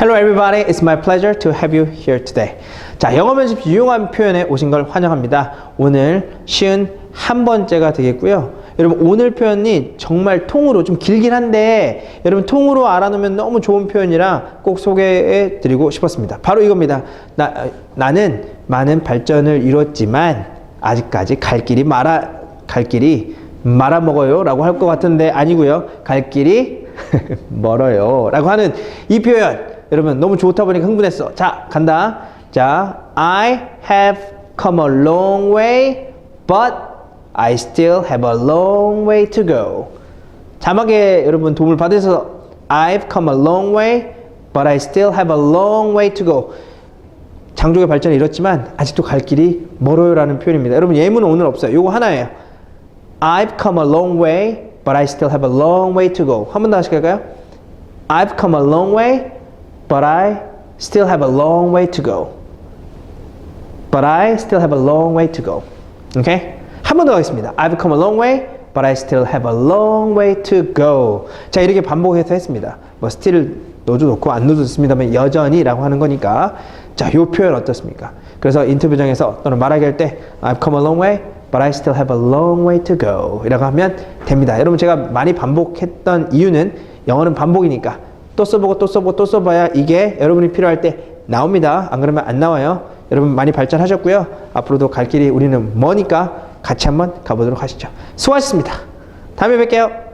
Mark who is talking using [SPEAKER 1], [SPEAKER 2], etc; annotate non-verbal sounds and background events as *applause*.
[SPEAKER 1] Hello everybody, it's my pleasure to have you here today. 자, 영어 면접 유용한 표현에 오신 걸 환영합니다. 오늘 쉬운 한 번째가 되겠고요. 여러분 오늘 표현이 정말 통으로 좀 길긴 한데 여러분 통으로 알아놓으면 너무 좋은 표현이라 꼭 소개해 드리고 싶었습니다. 바로 이겁니다. 나, 나는 많은 발전을 이뤘지만 아직까지 갈 길이 말아 갈 길이 말아먹어요 라고 할 것 같은데 아니고요 갈 길이 *laughs* 멀어요 라고 하는 이 표현 여러분 너무 좋다 보니까 흥분했어 자 간다 자 I have come a long way but I still have a long way to go 자막에 여러분 도움을 받으셔서 I've come a long way but I still have a long way to go 장족의 발전을 이뤘지만 아직도 갈 길이 멀어요라는 표현입니다 여러분 예문은 오늘 없어요 요거 하나예요 I've come a long way, but I still have a long way to go. 한 번 더 하실까요? I've come a long way, but I still have a long way to go. But I still have a long way to go. Okay? 한 번 더 하겠습니다. I've come a long way, but I still have a long way to go. 자, 이렇게 반복해서 했습니다. 뭐 still을 넣어도 좋고 안 넣어도 좋습니다만 여전히라고 하는 거니까 자, 요 표현 어떻습니까? 그래서 인터뷰장에서 또는 말하기 할 때 I've come a long way, but I still have a long way to go. 이라고 하면 됩니다. 여러분 제가 많이 반복했던 이유는 영어는 반복이니까 또 써보고 또 써보고 또 써봐야 이게 여러분이 필요할 때 나옵니다. 안 그러면 안 나와요. 여러분 많이 발전하셨고요. 앞으로도 갈 길이 우리는 머니까 같이 한번 가보도록 하시죠. 수고하셨습니다. 다음에 뵐게요.